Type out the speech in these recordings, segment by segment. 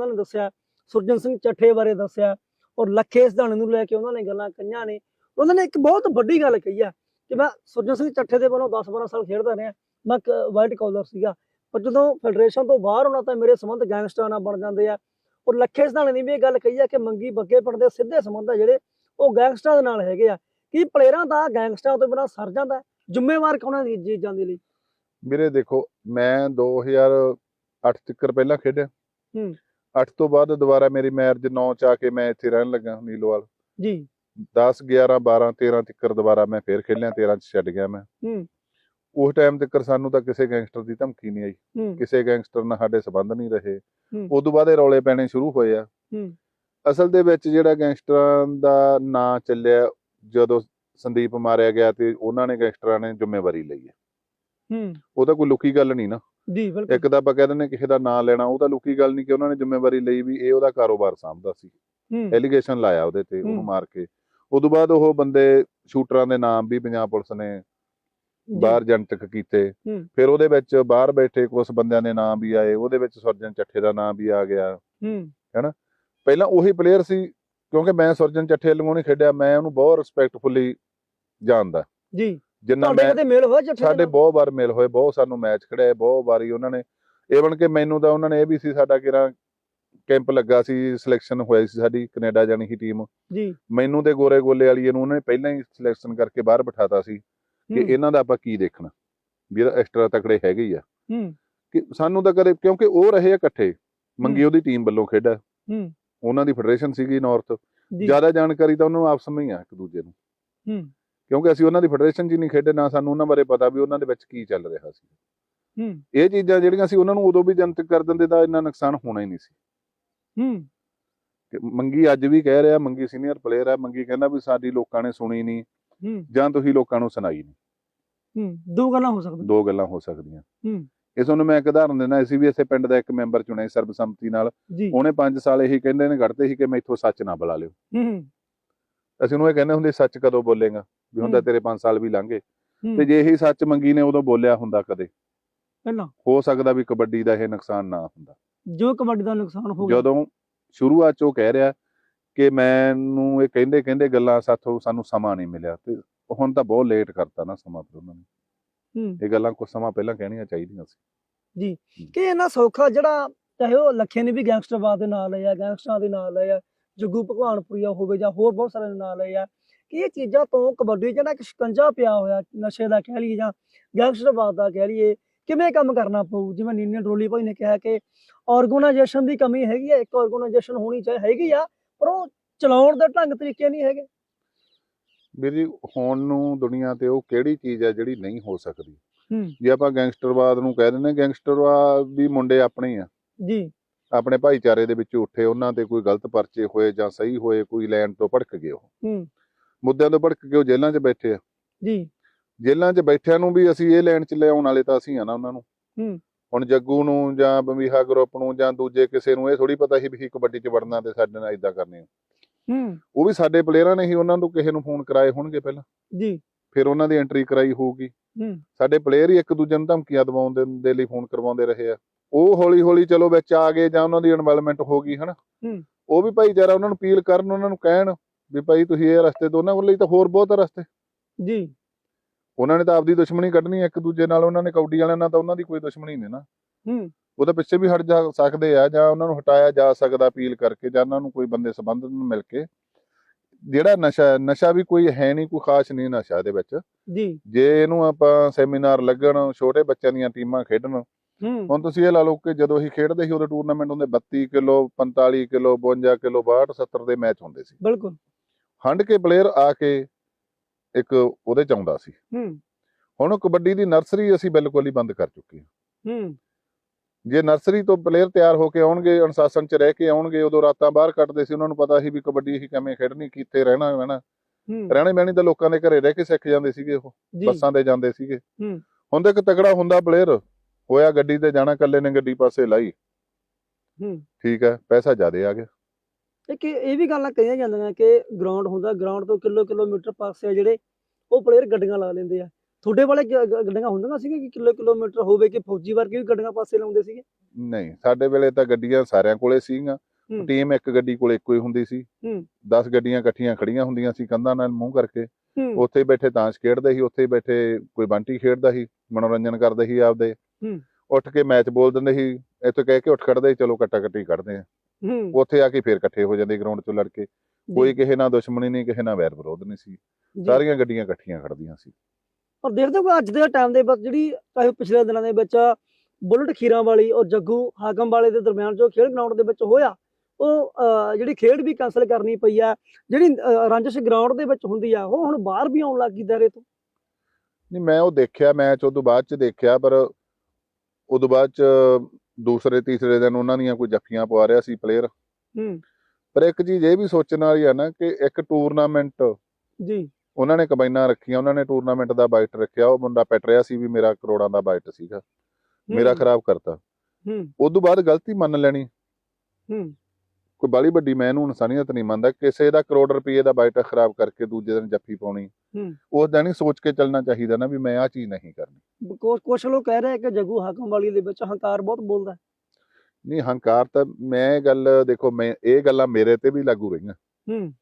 ਉਹਨਾਂ ਨੇ ਦੱਸਿਆ ਸੁਰਜਨ ਸਿੰਘ ਚੱਠੇ ਬਾਰੇ ਦੱਸਿਆ ਔਰ ਲੱਖੇ ਸਿਧਾਣੇ ਨੂੰ ਲੈ ਕੇ ਉਹਨਾਂ ਨੇ ਗੱਲਾਂ ਕਹੀਆਂ ਨੇ। ਉਹਨਾਂ ਨੇ ਇੱਕ ਬਹੁਤ ਵੱਡੀ ਗੱਲ ਕਹੀ ਆ ਕਿ ਮੈਂ ਸੁਰਜਨ ਸਿੰਘ ਚੱਠੇ ਦੇ ਵੱਲੋਂ 10-12 ਸਾਲ ਖੇਡਦਾ ਰਿਹਾ ਮੈਂ ਵਾਈਟ ਕਾਲਰ ਸੀਗਾ। ਪਰ ਜਦੋਂ ਫੈਡਰੇਸ਼ਨ ਤੋਂ ਬਾਹਰ ਹੋਣਾ ਤਾਂ ਮੇਰੇ ਸੰਬੰਧ ਗੈਂਗਸਟਰਾਂ ਨਾਲ ਬਣ ਜਾਂਦੇ ਆ ਔਰ ਲੱਖੇ ਸਿਧਾਣੇ ਨੇ ਵੀ ਇਹ ਗੱਲ ਕਹੀ ਆ ਕਿ ਮੰਗੀ ਬੱਗੇ ਪਿੰਡ ਦੇ ਸਿੱਧੇ ਸੰਬੰਧ ਆ ਜਿਹੜੇ ਉਹ ਗੈਂਗਸਟਰਾਂ ਦੇ ਨਾਲ ਹੈਗੇ ਆ। ਕੀ ਪਲੇਅਰਾਂ ਦਾ ਗੈਂਗਸਟਰਾਂ ਤੋਂ ਬਿਨਾਂ ਸਰ ਜਾਂਦਾ? ਜ਼ਿੰਮੇਵਾਰ ਕੌਣ ਹੈ ਚੀਜ਼ਾਂ ਦੇ ਲਈ? ਵੀਰੇ ਦੇਖੋ ਮੈਂ 2008 ਤੱਕ ਪਹਿਲਾਂ ਖੇਡਿਆ। ਹੂੰ। 8 ਤੋਂ ਬਾਅਦ ਦੁਬਾਰਾ ਮੇਰੀ ਮੈਰਿਜ 9 ਚ ਆ ਕੇ ਮੈਂ ਇੱਥੇ ਰਹਿਣ ਲੱਗਾ ਨੀਲੋਵਾਲ। ਜੀ। 10 11 12 13 ਤੱਕ ਦੁਬਾਰਾ ਮੈਂ ਫੇਰ ਖੇਲਿਆ 13 ਚ ਛੱਡ ਗਿਆ ਮੈਂ। ਹੂੰ। ਉਸ ਟਾਈਮ ਤੱਕ ਸਾਨੂੰ ਤਾਂ ਕਿਸੇ ਗੈਂਗਸਟਰ ਦੀ ਧਮਕੀ ਨਹੀਂ ਆਈ। ਕਿਸੇ ਗੈਂਗਸਟਰ ਨਾਲ ਸਾਡੇ ਸਬੰਧ ਨਹੀਂ ਰਹੇ। ਉਸ ਤੋਂ ਬਾਅਦ ਇਹ ਰੌਲੇ ਪੈਣੇ ਸ਼ੁਰੂ ਹੋਏ ਆ। ਹੂੰ। ਅਸਲ ਦੇ ਵਿੱਚ ਜਿਹੜਾ ਗੈਂਗਸਟਰਾਂ ਦਾ ਨਾਂ ਚੱਲਿਆ ਜਦੋਂ ਸੰਦੀਪ ਮਾਰਿਆ ਗਿਆ ਤੇ ਉਹਨਾਂ ਨੇ ਗੈਂਗਸਟਰਾਂ ਨੇ ਜ਼ਿੰਮੇਵਾਰੀ ਲਈ ਹੈ ਹੂੰ। ਉਹ ਤਾਂ ਕੋਈ ਲੁਕੀ ਗੱਲ ਨਹੀਂ ਨਾ। ਜੀ ਬਿਲਕੁਲ। ਇੱਕ ਤਾਂ ਆਪਾਂ ਕਹਿ ਦਿੰਦੇ ਕਿਸੇ ਦਾ ਨਾਂ ਲੈਣਾ ਉਹ ਤਾਂ ਲੁਕੀ ਗੱਲ ਨਹੀਂ ਕਿ ਉਹਨਾਂ ਨੇ ਜ਼ਿੰਮੇਵਾਰੀ ਲਈ ਵੀ ਇਹ ਉਹਦਾ ਕਾਰੋਬਾਰ ਸਾਂਭਦਾ ਸੀ। ਐਲੀਗੇਸ਼ਨ ਲਾਇਆ ਉਹਦੇ ਤੇ ਉਹਨੂੰ। ਮਾਰ ਕੇ। ਉਦੋਂ ਬਾਅਦ ਉਹ ਬੰਦੇ ਸ਼ੂਟਰਾਂ ਦੇ ਨਾਮ ਵੀ ਪੰਜਾਬ ਪੁਲਿਸ ਨੇ ਬਾਹਰ ਜਨਤਕ ਕੀਤੇ। ਫਿਰ ਉਹਦੇ ਵਿੱਚ ਬਾਹਰ ਬੈਠੇ ਕੁਝ ਬੰਦਿਆਂ ਦੇ ਨਾਮ ਵੀ ਆਏ ਉਹਦੇ ਵਿੱਚ ਸੁਰਜਨ ਚੱਠੇ ਦਾ ਨਾਮ ਵੀ ਆ ਗਿਆ। ਹੂੰ। ਪਹਿਲਾਂ ਉਹੀ ਪਲੇਅਰ ਸੀ ਕਿਉਂਕਿ ਮੈਂ ਸੁਰਜਨ ਚੱਠੇ ਵੱਲੋਂ ਨਹੀਂ ਖੇਡਿਆ ਮੈਂ ਉਹਨੂੰ ਬਹੁਤ ਰਿਸਪੈਕਟਫੁਲੀ ਜਾਣਦਾ। ਜੀ। ਜਿੰਨਾ ਤੁਹਾਡੇ ਮੈਂ ਕਦੇ ਮੇਲ ਹੋਇਆ ਚੱਠੇ ਸਾਡੇ ਬਹੁਤ ਵਾਰ ਮਿਲ ਹੋਏ ਬਹੁਤ ਸਾਨੂੰ ਮੈਚ ਖੜਿਆ ਬਹੁਤ ਵਾਰੀ ਉਹਨਾਂ ਨੇ ਈਵਨ ਕਿ ਮੈਨੂੰ ਤਾਂ ਉਹਨਾਂ ਨੇ ਇਹ ਵੀ ਸੀ ਸਾਡਾ ਕਿਰਾ ਕੈਂਪ ਲੱਗਾ ਸੀ ਸਿਲੈਕਸ਼ਨ ਹੋਇਆ ਸੀ ਸਾਡੀ ਕੈਨੇਡਾ ਜਾਣੀ ਸੀ ਟੀਮ ਜੀ। ਮੈਨੂੰ ਤੇ ਗੋਰੇ ਗੋਲੇ ਵਾਲੀ ਨੂੰ ਉਹਨਾਂ ਪਹਿਲਾਂ ਹੀ ਸਿਲੈਕਸ਼ਨ ਕਰਕੇ ਬਾਹਰ ਬਿਠਾਤਾ ਸੀ ਕਿ ਇਹਨਾਂ ਦਾ ਆਪਾਂ ਕੀ ਦੇਖਣਾ ਵੀ ਇਹਦਾ ਐਕਸਟਰਾ ਤਕੜੇ ਹੈਗੇ ਹੀ ਆ। ਹੂੰ। ਕਿ ਸਾਨੂੰ ਤਾਂ ਕਦੇ ਕਿਉਂਕਿ ਉਹ ਰਹੇ ਆ ਇਕੱਠੇ ਮੰਗੀ। ਉਹਦੀ ਟੀਮ ਵੱਲੋਂ ਖੇਡਿਆ ਹੂੰ। ਉਹਨਾਂ ਦੀ ਫੈਡਰੇਸ਼ਨ ਸੀਗੀ ਨਾਰਥ ਜ਼ਿਆਦਾ ਜਾਣਕਾਰੀ ਤਾਂ ਉਹਨਾਂ ਆਪਸ ਵਿੱਚ ਹੀ ਆ ਇੱਕ ਦੂਜੇ ਨੂੰ। ਹੂੰ। ਕਿਉਂਕਿ ਅਸੀਂ ਉਹਨਾਂ ਦੀ ਫੈਡਰੇਸ਼ਨ 'ਚ ਹੀ ਨਹੀਂ ਖੇਡੇ ਨਾ ਸਾਨੂੰ ਉਹਨਾਂ ਬਾਰੇ ਪਤਾ ਵੀ ਉਹਨਾਂ ਦੇ ਵਿੱਚ ਕੀ ਚੱਲ ਰਿਹਾ ਸੀ। ਹੂੰ। ਇਹ ਚੀਜ਼ਾਂ ਜਿਹੜੀਆਂ ਸੀ ਉਹਨਾਂ ਨੂੰ ਉਦੋਂ ਵੀ ਜਨਤਕ ਕਰ ਦਿੰਦੇ ਤਾਂ ਇੰਨਾ ਨੁਕਸਾਨ ਹੋਣਾ ਹੀ ਨਹੀਂ ਸੀ। ਹੂੰ। ਕਿ ਮੰਗੀ ਅੱਜ ਵੀ ਕਹਿ ਰਿਹਾ ਮੰਗੀ ਸੀਨੀਅਰ ਪਲੇਅਰ ਹੈ ਮੰਗੀ ਕਹਿੰਦਾ ਵੀ ਸਾਡੀ ਲੋਕਾਂ ਨੇ ਸੁਣੀ ਨਹੀਂ ਹੂੰ। ਜਾਂ ਤੁਸੀਂ ਲੋਕਾਂ ਨੂੰ ਸੁਣਾਈ ਨਹੀਂ। ਹੂੰ ਦੋ ਗੱਲਾਂ ਹੋ ਸਕਦੀਆਂ। ਦੋ ਗੱਲਾਂ ਹੋ ਸਕਦੀਆਂ। ਹੂੰ। ਇਸ ਨੂੰ ਮੈਂ ਇੱਕ ਉਦਾਹਰਨ ਦਿੰਦਾ ਅਸੀਂ ਵੀ ਇਸੇ ਪਿੰਡ ਦਾ ਇੱਕ ਮੈਂਬਰ ਚੁਣਿਆ ਸਰਬਸੰਮਤੀ ਨਾਲ। ਉਹਨੇ 5 ਸਾਲ ਇਹੀ ਕਹਿੰਦੇ ਨੇ ਘੜਤੇ ਸੀ ਕਿ ਮੈਥੋਂ ਸੱਚ ਨਾ ਬੁਲਾ ਲਿਓ। ਹੂੰ। ਅਸੀਂ ਉਹਨੂੰ ਇਹ ਕਹਿੰਦੇ ਹੁੰਦੇ ਸੱਚ ਕਦੋਂ ਬੋਲੇਗਾ? ਵੀ ਹੁੰਦਾ। ਤੇਰੇ 5 ਸਾਲ ਵੀ ਲੰਘੇ। ਤੇ ਜੇ ਇਹੀ ਸੱਚ ਮੰਗੀ ਨੇ ਉਦੋਂ ਬੋਲਿਆ ਹੁੰਦਾ ਕਦੇ। ਪਹਿਲਾਂ? ਹੋ ਸਕਦਾ ਵੀ ਕਬੱਡੀ ਦਾ ਇਹ ਨੁਕਸਾਨ ਨਾ ਹੁੰਦਾ। ਜੋ ਕਬੱਡੀ ਦਾ ਨੁਕਸਾਨ ਹੋ ਗਿਆ। ਜਦੋਂ ਸ਼ੁਰੂਆਤ ਚ ਕਹਿ ਰਿਹਾ ਕਿ ਮੈਨੂੰ ਇਹ ਕਹਿੰਦੇ ਕਹਿੰਦੇ ਗੱਲਾਂ ਸਾਥੋਂ ਸਾਨੂੰ ਸਮਾਂ ਨਹੀਂ ਮਿਲਿਆ। ਤੇ ਹੁਣ ਤਾਂ ਬਹੁਤ ਲੇਟ ਕਰਤਾ ਨਾ ਸਮਾਂ ਫਿਰ ਉਹਨਾਂ ਨੇ। ਇਹ ਗੱਲਾਂ ਕੁਝ ਸਮਾਂ ਪਹਿਲਾਂ ਕਹਿਣੀਆਂ ਚਾਹੀਦੀਆਂ ਸੀ। ਕਿ ਇਹਨਾਂ ਸੌਖਾ ਜਿਹੜਾ ਚਾਹੇ ਉਹ ਲੱਖੇ ਨੇ ਵੀ ਗੈਂਗਸਟਰਵਾਦ ਦੇ ਨਾਲ ਲਿਆ ਗੈਂਗਸਟਰਾਂ ਦੇ ਨਾਲ ਲਿਆ ਜੱਗੂ ਭਗਵਾਨਪੁਰੀਆ ਹੋਵੇ ਜਾਂ ਹੋਰ ਬਹੁਤ ਸਾਰੇ ਨਾਲ ਲਿਆ ਕਿ ਇਹ ਚੀਜ਼ਾਂ ਤੋਂ ਕਬੱਡੀ ਜਿਹੜਾ ਇੱਕ ਸ਼ਿਕੰਜਾ ਪਿਆ ਹੋਇਆ ਨਸ਼ੇ ਦਾ ਕਹਿ ਲਈਏ ਜਾਂ ਗੈਂਗਸਟਰਵਾਦ ਦਾ ਕਹਿ ਲਈਏ ਕਿਵੇਂ ਕੰਮ ਕਰਨਾ ਪਊ? ਜਿਵੇਂ ਨੀਨੇ ਡਰੋਲੀ ਭਾਈ ਨੇ ਕਿਹਾ ਕਿ ਆਰਗੇਨਾਈਜੇਸ਼ਨ ਦੀ ਕਮੀ ਹੈਗੀ ਹੈ ਇੱਕ ਆਰਗੇਨਾਈਜੇਸ਼ਨ ਹੋਣੀ ਚਾਹੀਦੀ ਹੈਗੀ ਆ ਪਰ ਉਹ ਚਲਾਉਣ ਦੇ ਢੰਗ ਤਰੀਕੇ ਨਹੀਂ ਹੈਗੇ। ਵੀਰ ਜੀ ਹੁਣ ਨੂੰ ਦੁਨੀਆ ਤੇ ਉਹ ਕਿਹੜੀ ਚੀਜ਼ ਹੈ ਜਿਹੜੀ ਨਹੀਂ ਹੋ ਸਕਦੀ? ਹੂੰ। ਜੇ ਆਪਾਂ ਗੈਂਗਸਟਰਵਾਦ ਨੂੰ ਕਹਿ ਦਿੰਦੇ ਗੈਂਗਸਟਰਵਾਦ ਵੀ ਮੁੰਡੇ ਆਪਣੇ ਆ। ਜੀ। ਆਪਣੇ ਭਾਈਚਾਰੇ ਦੇ ਵਿੱਚ ਉੱਠੇ ਉਹਨਾਂ ਤੇ ਕੋਈ ਗਲਤ ਪਰਚੇ ਹੋਏ ਜਾਂ ਸਹੀ ਹੋਏ ਕੋਈ ਲੈਣ ਤੋਂ ਭੜਕ ਗਏ ਉਹ। ਹੂੰ। ਮੁੱਦਿਆਂ ਤੋਂ ਭੜਕ ਕੇ ਉਹ ਜੇਲ੍ਹਾਂ 'ਚ ਬੈਠੇ ਆ। ਜੀ। ਜੇਲ੍ਹਾਂ 'ਚ ਬੈਠਿਆਂ ਨੂੰ ਵੀ ਅਸੀਂ ਇਹ ਲੈਣ 'ਚ ਲਿਆਉਣ ਵਾਲੇ ਤਾਂ ਅਸੀਂ ਆ ਨਾ ਉਹਨਾਂ ਨੂੰ। ਹੂੰ। ਹੁਣ ਜੱਗੂ ਨੂੰ ਜਾਂ ਬੰਬੀਹਾ ਗਰੁੱਪ ਨੂੰ ਜਾਂ ਦੂਜੇ ਕਿਸੇ ਨੂੰ ਇਹ ਥੋੜੀ ਪਤਾ ਸੀ ਵੀ ਕਬੱਡੀ 'ਚ ਵੜਨਾ ਤੇ ਸਾਡੇ ਨਾਲ ਇਦਾਂ ਕਰਨੀ। ਹੂੰ। ਉਹ ਵੀ ਸਾਡੇ ਪਲੇਅਰਾਂ ਨੇ ਹੀ ਉਹਨਾਂ ਤੋਂ ਕਿਸੇ ਨੂੰ ਫੋਨ ਕਰਾਏ ਹੋਣਗੇ ਪਹਿਲਾਂ। ਜੀ। ਫਿਰ ਉਹਨਾਂ ਦੀ ਐਂਟਰੀ ਕਰਾਈ ਹੋਊਗੀ। ਹੂੰ। ਸਾਡੇ ਪਲੇਅਰ ਹੀ ਇੱਕ ਦੂਜੇ ਨੂੰ ਧਮਕੀਆਂ ਦਵਾਉਣ ਦੇ- ਲਈ ਫੋਨ ਕਰਵਾਉਂਦੇ ਰਹੇ ਆ। ਉਹ ਹੌਲੀ ਹੌਲੀ ਚਲੋ ਵਿੱਚ ਆ ਗਏ ਜਾਂ ਉਹਨਾਂ ਦੀ ਇਨਵੋਲਵਮੈਂਟ ਹੋ ਗਈ ਹਨਾ। ਹੂੰ। ਉਹ ਵੀ ਭਾਈਚਾਰਾ ਉਹਨਾਂ ਨੂੰ ਅਪੀਲ ਕਰਨ ਉਹਨਾਂ ਨੂੰ ਕਹਿਣ ਵੀ ਭਾਈ ਤੁਸੀਂ ਇਹ ਰਸਤੇ ਤੋਂ ਉਹਨਾਂ ਲਈ ਤਾਂ ਹੋਰ ਬਹੁਤ ਰਸਤੇ। ਜੀ। ਉਹਨਾਂ ਨੇ ਤਾਂ ਆਪਦੀ ਦੁਸ਼ਮਣੀ ਕੱਢਣੀ ਇੱਕ ਦੂਜੇ ਨਾਲ ਉਹਨਾਂ ਨੇ ਕਬੱਡੀ ਵਾਲਿਆਂ ਨਾਲ ਤਾਂ ਉਹਨਾਂ ਦੀ ਕੋਈ ਦੁਸ਼ਮਣੀ ਨਹੀਂ ਨਾ। ਹੂੰ। ਉਹ ਤਾਂ ਪਿੱਛੇ ਵੀ ਹਟ ਜਾ ਸਕਦੇ ਆ ਜਾਂ ਉਹਨਾਂ ਨੂੰ ਹਟਾਇਆ ਜਾ ਸਕਦਾ ਅਪੀਲ ਕਰਕੇ ਜਾਂ ਉਹਨਾਂ ਨੂੰ ਕੋਈ ਬੰਦੇ ਸੰਬੰਧਿਤ ਨੂੰ ਮਿਲ ਕੇ। ਜਿਹੜਾ ਨਸ਼ਾ ਨਸ਼ਾ ਵੀ ਕੋਈ ਹੈ ਨਹੀਂ ਕੋਈ ਖਾਸ ਨਹੀਂ ਨਸ਼ਾ ਇਹਦੇ ਵਿੱਚ। ਜੀ। ਜੇ ਇਹਨੂੰ ਆਪਾਂ ਸੈਮੀਨਾਰ ਲੱਗਣ ਛੋਟੇ ਬੱਚਿਆਂ ਦੀਆਂ ਟੀਮਾਂ ਖੇਡਣ ਹੂੰ। ਹੁਣ ਤੁਸੀਂ ਇਹ ਲਾ ਲਓ ਕਿ ਜਦੋਂ ਅਸੀਂ ਖੇਡਦੇ ਸੀ ਉਦੋਂ ਟੂਰਨਾਮੈਂਟ ਹੁੰਦੇ 32 ਕਿਲੋ 45 ਕਿਲੋ 52 ਕਿਲੋ 62 70 ਦੇ ਮੈਚ ਹੁੰਦੇ ਸੀ। ਬਿਲਕੁਲ। ਹੰਡ ਕੇ ਪਲੇਅਰ ਆ ਕੇ ਇੱਕ ਉਹਦੇ ਚ ਆਉਂਦਾ ਸੀ। ਹੂੰ। ਹੁਣ ਕਬੱਡੀ ਦੀ ਨਰਸਰੀ ਅਸੀਂ ਬਿਲਕੁਲ ਹੀ ਬੰਦ ਕਰ ਚੁੱਕੇ ਹਾਂ। ਹੂੰ। ਜੇ ਨਰਸਰੀ ਤੋਂ ਪਲੇਅਰ ਤਿਆਰ ਹੋ ਕੇ ਆਉਣਗੇ ਅਨੁਸ਼ਾਸਨ ਚ ਰਹਿ ਕੇ ਆਉਣਗੇ ਉਦੋਂ ਰਾਤਾਂ ਬਾਹਰ ਕੱਟਦੇ ਸੀ ਉਹਨਾਂ ਨੂੰ ਪਤਾ ਸੀ ਵੀ ਕਬੱਡੀ ਹੀ ਕਿਵੇਂ ਖੇਡਣੀ ਕਿੱਥੇ ਰਹਿਣਾ ਹੈ ਰਹਿਣੇ ਬਹਿਣੀ ਤਾਂ ਲੋਕਾਂ ਦੇ ਘਰੇ ਰਹਿ ਕੇ ਸਿੱਖ ਜਾਂਦੇ ਸੀਗੇ ਉਹ ਬੱਸਾਂ ਤੇ ਜਾਂਦੇ ਸੀਗੇ। ਹੂੰ। ਹੁਣ ਤਾਂ ਇੱਕ ਤਗੜਾ ਹੁੰਦਾ ਪਲੇਅਰ ਹੋਇਆ ਗੱਡੀ ਤੇ ਜਾਣਾ ਇਕੱਲੇ ਨੇ ਗੱਡੀ ਪਾਸੇ ਲਾਈ। ਹੂੰ। ਠੀਕ ਹੈ ਪੈਸਾ ਜ਼ਿਆਦੇ ਆ ਗਿਆ। ਇੱਕ ਇਹ ਵੀ ਗੱਲਾਂ ਕਹੀਆਂ ਜਾਂਦੀਆਂ ਕਿ ਗਰਾਊਂਡ ਹੁੰਦਾ ਗਰਾਊਂਡ ਤੋਂ ਕਿਲੋ ਕਿਲੋਮੀਟਰ ਪਾਸੇ ਆ ਜਿਹੜੇ ਉਹ ਪਲੇਅਰ ਗੱਡੀਆਂ ਲਾ ਲੈਂਦੇ ਆ। ਤੁਹਾਡੇ ਵਾਲੇ ਗੱਡੀਆਂ ਹੁੰਦੀਆਂ ਸੀਗੇ ਕਿ ਕਿਲੋ ਕਿਲੋਮੀਟਰ ਹੋਵੇ ਕਿ ਫੌਜੀ ਵਰਗੇ ਵੀ ਗੱਡੀਆਂ ਪਾਸੇ ਲਾਉਂਦੇ ਸੀਗੇ? ਨਹੀਂ ਸਾਡੇ ਵੇਲੇ ਤਾਂ ਗੱਡੀਆਂ ਸਾਰਿਆਂ ਕੋਲੇ ਸੀਗੀਆਂ। ਟੀਮ ਇੱਕ ਗੱਡੀ ਕੋਲੇ ਇੱਕੋ ਹੀ ਹੁੰਦੀ ਸੀ। ਹੂੰ। 10 ਗੱਡੀਆਂ ਇਕੱਠੀਆਂ ਖੜੀਆਂ ਹੁੰਦੀਆਂ ਸੀ ਕੰਧਾਂ ਨਾਲ ਮੂੰਹ ਕਰਕੇ। ਉੱਥੇ ਬੈਠੇ ਤਾਸ਼ ਖੇਡਦੇ ਸੀ ਉੱਥੇ ਬੈਠੇ ਕੋਈ ਬੰਟੀ ਖੇਡਦਾ ਸੀ ਮਨੋਰੰਜਨ ਕਰਦੇ ਸੀ ਆਪਦੇ। ਉੱਠ ਕੇ ਮੈਚ ਬੋਲ ਦਿੰਦੇ ਸੀ ਇੱਥੇ ਕਹਿ ਕੇ ਉੱਠ ਖੜਦੇ ਚਲੋ ਕੱਟਾ ਕੱਟੀ ਕੱਢਦੇ ਆ। ਉੱਥੇ ਆ ਕੇ ਫੇਰ ਇਕੱਠੇ ਹੋ ਜਾਂਦੇ ਗਰਾਊਂਡ 'ਚ ਲੜ ਕੇ। ਕੋਈ ਕਿਸੇ ਨਾਲ ਦੁਸ਼ਮਣੀ ਨਹੀਂ ਕਿਸੇ ਨਾਲ ਵੈਰ ਵਿਰੋਧ ਨਹੀਂ ਸੀ। ਸਾਰੀਆਂ ਗੱਡੀਆਂ ਇਕੱਠੀਆਂ ਖੜਦੀਆਂ ਸੀ। ਪਰ ਦੇਖਦੇ ਹੋ ਅੱਜ ਦੇ ਟਾਈਮ ਦੇ ਵਿੱਚ ਜਿਹੜੀ ਚਾਹੇ ਪਿਛਲੇ ਦਿਨਾਂ ਦੇ ਵਿੱਚ ਬੁਲਟ ਖੀਰਾਂ ਵਾਲੀ ਔਰ ਜੱਗੂ ਹਾਕਮ ਵਾਲੇ ਦੇ ਦਰਮਿਆਨ ਜੋ ਖੇਡ ਗਰਾਊਂਡ ਦੇ ਵਿੱਚ ਹੋਇਆ ਉਹ ਜਿਹੜੀ ਖੇਡ ਵੀ ਕੈਂਸਲ ਕਰਨੀ ਪਈ ਆ ਜਿਹੜੀ ਰੰਜਿਸ਼ ਗਰਾਊਂਡ ਦੇ ਵਿੱਚ ਹੁੰਦੀ ਆ ਉਹ ਹੁਣ ਬਾਹਰ ਵੀ ਆਉਣ ਲੱਗ ਦਾਇਰੇ ਤੋਂ? ਨਹੀਂ ਮੈਂ ਉਹ ਦੇਖਿਆ ਮੈਚ ਉਦੋਂ ਬਾਅਦ ਚ ਦੇਖਿਆ ਪਰ ਉਦੋਂ ਬਾਅਦ ਚ ਦੂਸਰੇ ਤੀਸਰੇ ਦਿਨ ਉਹਨਾਂ ਦੀਆਂ ਕੋਈ ਜੱਫੀਆਂ ਪਵਾ ਰਿਹਾ ਸੀ ਪਲੇਅਰ ਹੂੰ। ਪਰ ਇੱਕ ਚੀਜ਼ ਇਹ ਵੀ ਸੋਚਣ ਵਾਲੀ ਆ ਨਾ ਕਿ ਇੱਕ ਟੂਰਨਾਮੈਂਟ ਜੀ। ਉਹਨਾਂ ਨੇ ਕੰਬਾਈਨਾਂ ਰੱਖੀਆਂ ਉਹਨਾਂ ਨੇ ਟੂਰਨਾਮੈਂਟ ਦਾ ਬਾਈਟ ਰੱਖਿਆ ਉਹ ਮੁੰਡਾ ਪਿੱਟ ਰਿਹਾ ਸੀ ਵੀ ਮੇਰਾ ਕਰੋੜਾਂ ਦਾ ਬਾਈਟ ਸੀਗਾ ਮੇਰਾ ਖਰਾਬ ਕਰਤਾ। ਹੂੰ। ਉਦੋਂ ਬਾਅਦ ਗਲਤੀ ਮੰਨ ਲੈਣੀ। ਹੂੰ। ਕੋਈ ਬਾਲੀ ਵੱਡੀ ਮੈਂ ਇਹਨੂੰ ਇਨਸਾਨੀਅਤ ਨਹੀਂ ਮੰਨਦਾ ਕਿਸੇ ਦਾ ਕਰੋੜ ਰੁਪਏ ਦਾ ਬਾਈਟ ਖਰਾਬ ਕਰਕੇ ਦੂਜੇ ਦਿਨ ਜੱਫੀ ਪਾਉਣੀ। ਹੂੰ। ਉਸ ਦਿਨ ਹੀ ਸੋਚ ਕੇ ਚੱਲਣਾ ਚਾਹੀਦਾ ਨਾ ਵੀ ਮੈਂ ਆਹ ਚੀਜ਼ ਨਹੀਂ ਕਰਨੀ। ਕੁਛ ਲੋਕ ਕਹਿ ਰਹੇ ਕਿ ਜੱਗੂ ਹਾਕਮ ਵਾਲੀ ਦੇ ਵਿੱਚ ਹੰਕਾਰ ਬਹੁਤ ਬੋਲਦਾ। ਨਹੀਂ ਹੰਕਾਰ ਤਾਂ ਮੈਂ ਗੱਲ ਦੇਖੋ ਮੈਂ ਇਹ ਗੱਲਾਂ ਮੇਰੇ ਤੇ ਵੀ ਲਾਗੂ ਰਹੀਆਂ। ਹੂੰ।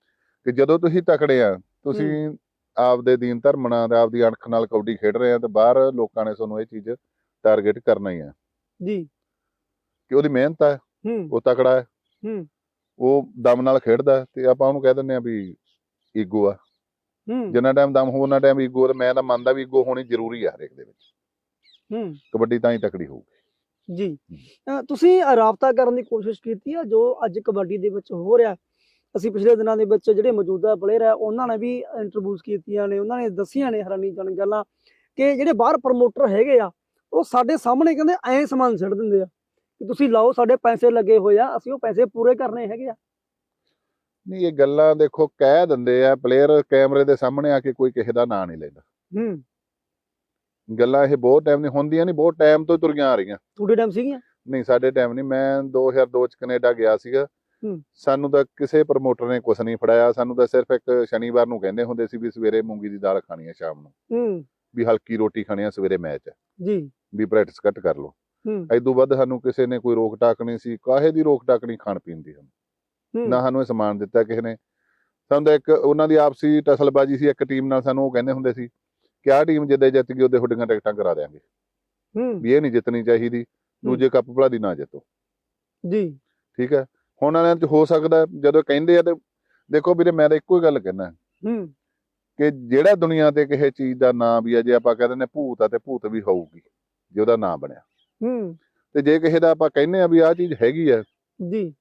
ਕਿ ਜਦੋਂ ਤੁਸੀਂ ਤਕੜੇ ਆ ਤੁਸੀਂ ਆਪਦੇ ਦੀਨ ਧਰਮ ਨਾਲ ਆਪਦੀ ਅਣਖ ਨਾਲ ਕਬੱਡੀ ਖੇਡ ਰਹੇ ਆ ਤੇ ਬਾਹਰ ਲੋਕਾਂ ਨੇ ਤੁਹਾਨੂੰ ਇਹ ਚੀਜ਼ ਟਾਰਗੇਟ ਕਰਨਾ ਹੀ ਆ। ਜੀ। ਕਿ ਉਹਦੀ ਮਿਹਨਤ ਆ ਉਹ ਤਕੜਾ ਹੈ ਹੂੰ। ਉਹ ਦਮ ਨਾਲ ਖੇਡਦਾ ਤੇ ਆਪਾਂ ਉਹਨੂੰ ਕਹਿ ਦਿੰਦੇ ਆ ਵੀ ਈਗੋ ਆ। ਜਿੰਨਾ ਟਾਈਮ ਦਮ ਹੋ ਉਹਨਾਂ ਟਾਈਮ ਈਗੋ ਤੇ ਮੈਂ ਤਾਂ ਮੰਨਦਾ ਵੀ ਈਗੋ ਹੋਣੀ ਜ਼ਰੂਰੀ ਆ ਹਰੇਕ ਦੇ ਵਿੱਚ। ਹੂੰ। ਕਬੱਡੀ ਤਾਂ ਹੀ ਤਕੜੀ ਹੋਊਗੀ। ਜੀ। ਤੁਸੀਂ ਰਾਬਤਾ ਕਰਨ ਦੀ ਕੋਸ਼ਿਸ਼ ਕੀਤੀ ਆ ਜੋ ਅੱਜ ਕਬੱਡੀ ਦੇ ਵਿੱਚ ਹੋ ਰਿਹਾ। ਅਸੀਂ ਪਿਛਲੇ ਦਿਨਾਂ ਦੇ ਵਿੱਚ ਜਿਹੜੇ ਮੌਜੂਦਾ ਪਲੇਅਰ ਆ ਉਹਨਾਂ ਨੇ ਵੀ ਇੰਟਰਵਿਊਜ਼ ਕੀਤੀਆਂ ਨੇ ਉਹਨਾਂ ਨੇ ਦੱਸੀਆਂ ਨੇ ਹੈਰਾਨੀਜਨਕ ਗੱਲਾਂ ਕਿ ਜਿਹੜੇ ਬਾਹਰ ਪ੍ਰਮੋਟਰ ਹੈਗੇ ਆ ਉਹ ਸਾਡੇ ਸਾਹਮਣੇ ਕਹਿੰਦੇ ਐਂ ਸਮਾਨ ਛੱਡ ਦਿੰਦੇ ਆ ਕਿ ਤੁਸੀਂ ਲਾਓ ਸਾਡੇ ਪੈਸੇ ਲੱਗੇ ਹੋਏ ਆ ਅਸੀਂ ਉਹ ਪੈਸੇ ਪੂਰੇ ਕਰਨੇ ਹੈਗੇ ਆ। ਨਹੀਂ ਇਹ ਗੱਲਾਂ ਦੇਖੋ ਕਹਿ ਦਿੰਦੇ ਆ ਪਲੇਅਰ ਕੈਮਰੇ ਦੇ ਸਾਹਮਣੇ ਆ ਕੇ ਕੋਈ ਕਿਸੇ ਦਾ ਨਾਂ ਨਹੀਂ ਲੈਂਦਾ। ਹੂੰ। ਗੱਲਾਂ ਇਹ ਬਹੁਤ ਟਾਈਮ ਦੀ ਹੁੰਦੀਆਂ ਨਹੀਂ ਬਹੁਤ ਟਾਈਮ ਤੋਂ ਤੁਰੀਆਂ ਆ ਰਹੀਆਂ। ਤੁਹਾਡੇ ਟਾਈਮ ਸੀਗੀਆਂ? ਨਹੀਂ ਸਾਡੇ ਟਾਈਮ ਨਹੀਂ ਮੈਂ 2002 ਚ ਕੈਨੇਡਾ ਗਿਆ ਸੀਗਾ। ਹੂੰ। ਸਾਨੂੰ ਤਾਂ ਕਿਸੇ ਪ੍ਰਮੋਟਰ ਨੇ ਕੁਝ ਨਹੀਂ ਫੜਾਇਆ ਸਾਨੂੰ ਤਾਂ ਸਿਰਫ ਇੱਕ ਸ਼ਨੀਵਾਰ ਨੂੰ ਕਹਿੰਦੇ ਹੁੰਦੇ ਸੀ ਵੀ ਸਵੇਰੇ ਮੂੰਗੀ ਦੀ ਦਾਲ ਖਾਣੀ ਹੈ ਸ਼ਾਮ ਨੂੰ। ਹੂੰ। ਵੀ ਹਲਕੀ ਰੋਟੀ ਖਾਣੀ ਹੈ ਸਵੇਰੇ ਮੈਚ। ਹੈ ਜੀ। ਵੀ ਪ੍ਰੈਕਟਿਸ ਘੱਟ ਕਰ ਲਓ। ਹੂੰ। ਐਦੋਂ ਵੱਧ ਸਾਨੂੰ ਕਿਸੇ ਨੇ ਕੋਈ ਰੋਕ ਟਾਕ ਨਹੀਂ ਸੀ ਕਾਹੇ ਦੀ ਰੋਕ ਟਾਕ ਨਹੀਂ ਖਾਣ ਪੀਣ ਦੀ ਹੂੰ ਨਾ ਸਾਨੂੰ ਇਹ ਸਮਾਨ ਦਿੱਤਾ ਕਿਸੇ ਨੇ। ਸਾਨੂੰ ਤਾਂ ਇੱਕ ਉਹਨਾਂ ਦੀ ਆਪਸੀ ਟਸਲਬਾਜੀ ਸੀ ਇੱਕ ਟੀਮ ਨਾਲ ਸਾਨੂੰ ਉਹ ਕਹਿੰਦੇ ਹੁੰਦੇ ਸੀ ਕਿ ਆਹ ਟੀਮ ਜਿੱਦੇ ਜਿੱਤ ਗਈ ਉਹਦੇ ਹੁੱਡੀਆਂ ਟਿਕਟਾਂ ਕਰਾ ਦੇਾਂਗੇ ਹੂੰ। ਵੀ ਇਹ ਨਹੀਂ ਜਿੱਤਣੀ ਚਾਹੀਦੀ ਦੂਜੇ ਕੱਪ ਭਲਾ ਦੀ ਨਾ ਜਿੱਤੋ। ਜੀ। ਠੀਕ ਹੈ? ਹੁਣ ਵਾਲਿਆਂ ਚ ਹੋ ਸਕਦਾ ਜਦੋਂ ਕਹਿੰਦੇ ਆ ਤੇ ਦੇਖੋ ਵੀਰੇ ਮੈਂ ਤਾਂ ਇੱਕੋ ਹੀ ਗੱਲ ਕਹਿਣਾ ਹੂੰ। ਕਿ ਜਿਹੜਾ ਦੁਨੀਆ ਤੇ ਕਿਸੇ ਚੀਜ਼ ਦਾ ਨਾਂ ਵੀ ਆ ਜੇ ਆਪਾਂ ਕਹਿੰਦੇ ਨੇ ਭੂਤ ਆ ਤੇ ਭੂਤ ਵੀ ਹੋਊਗੀ ਜੇ ਉਹਦਾ ਨਾਂ ਬਣਿਆ। ਹੂੰ। ਤੇ ਜੇ ਕਿਸੇ ਦਾ ਆਪਾਂ ਕਹਿੰਦੇ ਆ ਵੀ ਆਹ ਚੀਜ਼ ਹੈਗੀ ਆ ਜੀ।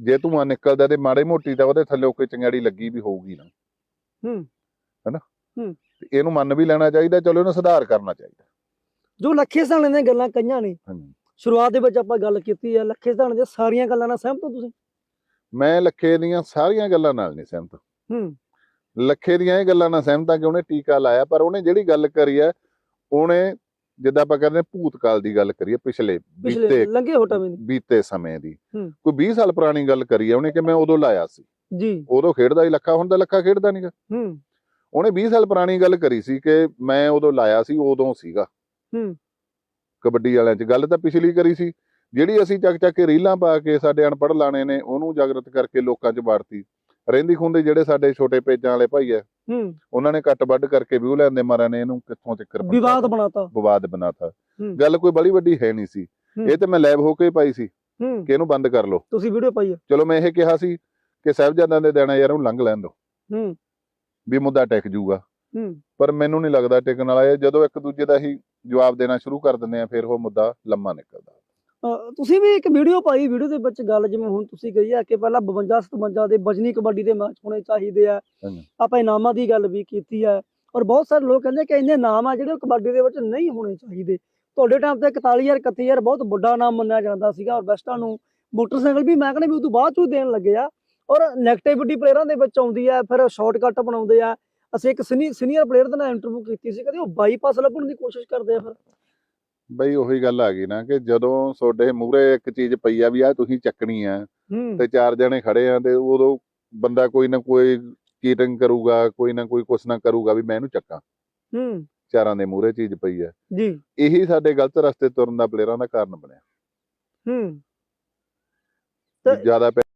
ਜੇ ਧੂੰਆਂ ਨਿਕਲਦਾ ਤੇ ਮਾੜੇ ਮੋਟੀ ਤਾਂ ਉਹਦੇ ਥੱਲੇ ਕੋਈ ਚੰਗਿਆੜੀ ਲੱਗੀ ਵੀ ਹੋਊਗੀ ਨਾ। ਹੂੰ। ਤੇ ਇਹਨੂੰ ਮੰਨ ਵੀ ਲੈਣਾ ਚਾਹੀਦਾ ਚਲੋ ਇਹਨੂੰ ਸੁਧਾਰ ਕਰਨਾ ਚਾਹੀਦਾ। ਜੋ ਲੱਖੇ ਸਹਾਣੇ ਦੀਆਂ ਗੱਲਾਂ ਕਈਆਂ ਨੇ ਹਾਂਜੀ। ਸ਼ੁਰੂਆਤ ਦੇ ਵਿੱਚ ਆਪਾਂ ਗੱਲ ਕੀਤੀ ਆ ਲੱਖੇ ਸਹਾਣੇ ਦੀਆਂ ਸਾਰੀਆਂ ਗੱਲਾਂ ਨਾਲ ਸਹਿਮਤ ਹੋ ਤੁਸੀਂ? ਮੈਂ ਲੱਖੇ ਦੀਆਂ ਸਾਰੀਆਂ ਗੱਲਾਂ ਨਾਲ ਨਹੀਂ ਸਹਿਮਤ। ਹੂੰ। ਲੱਖੇ ਦੀਆਂ ਇਹ ਗੱਲਾਂ ਨਾਲ ਸਹਿਮਤ ਹਾਂ ਕਿ ਉਹਨੇ ਟੀਕਾ ਲਾਇਆ ਪਰ ਉਹਨੇ ਜਿਹੜੀ ਗੱਲ ਕਰੀ ਹੈ ਉਹਨੇ ਜਿੱਦਾਂ ਆਪਾਂ ਕਹਿੰਦੇ ਹਾਂ, ਭੂਤਕਾਲ ਦੀ ਗੱਲ ਕਰੀਏ ਪਿਛਲੇ ਬੀਤੇ ਲੰਘੇ ਹੋ ਟਵੇਂ ਦੀ ਬੀਤੇ ਸਮੇਂ ਦੀ। ਕੋਈ 20 ਸਾਲ ਪੁਰਾਣੀ ਗੱਲ ਕਰੀ ਹੈ ਉਹਨੇ ਕਿ ਮੈਂ ਉਦੋਂ ਲਾਇਆ ਸੀ। ਜੀ। ਉਦੋਂ ਖੇਡਦਾ ਹੀ ਲੱਖਾ ਹੁਣ ਤਾਂ ਲੱਖਾ ਖੇਡਦਾ ਨਹੀਂਗਾ ਹੂੰ। ਉਹਨੇ 20 ਸਾਲ ਪੁਰਾਣੀ ਗੱਲ ਕਰੀ ਸੀ ਕਿ ਮੈਂ ਉਦੋਂ ਲਾਇਆ ਸੀ ਉਦੋਂ ਸੀਗਾ। ਹੂੰ। ਕਬੱਡੀ ਵਾਲਿਆਂ 'ਚ ਗੱਲ ਤਾਂ ਪਿਛਲੀ ਕਰੀ ਸੀ। ਜਿਹੜੀ ਅਸੀਂ ਚੱਕ ਚੱਕ ਕੇ ਰੀਲਾਂ ਪਾ ਕੇ ਸਾਡੇ ਅਨਪੜ੍ਹ ਲਾਣੇ ਨੇ ਉਹਨੂੰ ਜਾਗਰਤ ਕਰਕੇ ਲੋਕਾਂ 'ਚ ਵਾੜਤੀ ਰਹਿੰਦੀ ਖੁੰਦੇ ਜਿਹੜੇ ਸਾਡੇ ਛੋਟੇ ਪੇਜਾਂ ਵਾਲੇ ਭਾਈ ਐ ਹੂੰ। ਉਹਨਾਂ ਨੇ ਕੱਟ ਵੱਢ ਕਰਕੇ ਵਿਊ ਲੈਂਦੇ ਮਾਰਿਆਂ ਨੇ ਇਹਨੂੰ ਕਿੱਥੋਂ ਤੱਕ ਵਿਵਾਦ ਬਣਾਤਾ। ਵਿਵਾਦ ਬਣਾਤਾ। ਗੱਲ ਕੋਈ ਬੜੀ ਵੱਡੀ ਹੈ ਨਹੀਂ ਸੀ। ਇਹ ਤੇ ਮੈਂ ਲੈਬ ਹੋ ਕੇ ਪਾਈ ਸੀ ਕਿ ਇਹਨੂੰ ਬੰਦ ਕਰ ਲਓ। ਤੁਸੀਂ ਵੀਡੀਓ ਪਾਈ ਆ। ਚਲੋ ਮੈਂ ਇਹ ਕਿਹਾ ਸੀ ਕਿ ਸਾਹਿਬਜ਼ਾਦਿਆਂ ਦੇ ਦੇਣਾ ਯਾਰ ਉਹਨੂੰ ਲੰਘ ਲੈਣ ਦਿਓ। ਹੂੰ। ਵੀ ਮੁੱਦਾ ਟਿਕ ਜੂਗਾ ਹੂੰ। ਪਰ ਮੈਨੂੰ ਨਹੀਂ ਲੱਗਦਾ ਟਿਕਣ ਵਾਲਾ। ਇਹ ਜਦੋਂ ਇੱਕ ਦੂਜੇ ਦਾ ਹੀ ਜਵਾਬ ਦੇਣਾ ਸ਼ੁਰੂ ਕਰ ਦਿੰਦੇ ਆ ਫਿਰ ਉਹ ਮੁੱਦਾ ਲੰਮਾ ਨਿਕਲਦਾ। ਤੁਸੀਂ ਵੀ ਇੱਕ ਵੀਡੀਓ ਪਾਈ ਵੀਡੀਓ ਦੇ ਵਿੱਚ ਗੱਲ ਜਿਵੇਂ ਹੁਣ ਤੁਸੀਂ ਕਹੀ ਆ ਕਿ ਪਹਿਲਾਂ 52 57 ਦੇ ਬਜਨੀ ਕਬੱਡੀ ਦੇ ਮੈਚ ਹੋਣੇ ਚਾਹੀਦੇ ਆ। ਆਪਾਂ ਇਨਾਮਾਂ ਦੀ ਗੱਲ ਵੀ ਕੀਤੀ ਆ ਔਰ ਬਹੁਤ ਸਾਰੇ ਲੋਕ ਕਹਿੰਦੇ ਕਿ ਇੰਨੇ ਨਾਮ ਆ ਜਿਹੜੇ ਕਬੱਡੀ ਦੇ ਵਿੱਚ ਨਹੀਂ ਹੋਣੇ ਚਾਹੀਦੇ। ਤੁਹਾਡੇ ਟਾਈਮ ਤੇ 41000 31000 ਬਹੁਤ ਵੱਡਾ ਨਾਮ ਮੰਨਿਆ ਜਾਂਦਾ ਸੀਗਾ ਔਰ ਵੈਸਟਾਂ ਨੂੰ ਮੋਟਰਸਾਈਕਲ ਵੀ ਮੈਂ ਕਹਿੰਦਾ ਵੀ ਉਦੋਂ ਬਾਅਦ ਚੋਂ ਦੇਣ ਲੱਗੇ ਆ ਔਰ ਨੈਗੇਟਿਵਿਟੀ ਪਲੇਅਰਾਂ ਦੇ ਵਿੱਚ ਆਉਂਦੀ ਆ ਫਿਰ ਸ਼ਾਰਟਕਟ ਬਣਾਉਂਦੇ ਆ। ਅਸੀਂ ਇੱਕ ਸੀਨੀਅਰ ਪਲੇਅਰ ਦੇ ਨਾਲ ਇੰਟਰਵਿਊ ਕੀਤੀ ਸੀ ਕਦੇ ਉਹ ਬਾਈਪਾਸ ਲੱਭਣ ਦੀ ਕੋਸ਼ਿਸ਼ ਕਰਦੇ ਆ ਫਿਰ। ਬਈ ਉਹੀ ਗੱਲ ਆ ਗਈ ਨਾ ਕਿ ਜਦੋਂ ਤੁਹਾਡੇ ਮੂਹਰੇ ਇੱਕ ਚੀਜ਼ ਪਈ ਆ ਵੀ ਆ ਤੁਸੀਂ ਚੱਕਣੀ ਆ ਤੇ ਚਾਰ ਜਣੇ ਖੜੇ ਆ ਤੇ ਉਦੋਂ ਬੰਦਾ ਕੋਈ ਨਾ ਕੋਈ ਚੀਟਿੰਗ ਕਰੂਗਾ ਕੋਈ ਨਾ ਕੋਈ ਕੁਛ ਨਾ ਕਰੂਗਾ ਵੀ ਮੈਂ ਇਹਨੂੰ ਚੱਕਾਂ। ਹੂੰ। ਚਾਰਾਂ ਦੇ ਮੂਹਰੇ ਚੀਜ਼ ਪਈ ਹੈ ਜੀ। ਇਹੀ ਸਾਡੇ ਗਲਤ ਰਸਤੇ ਤੁਰਨ ਦਾ ਪਲੇਅਰਾਂ ਦਾ ਕਾਰਨ ਬਣਿਆ। ਹੂੰ। ਤੇ- ਜ਼ਿਆਦਾ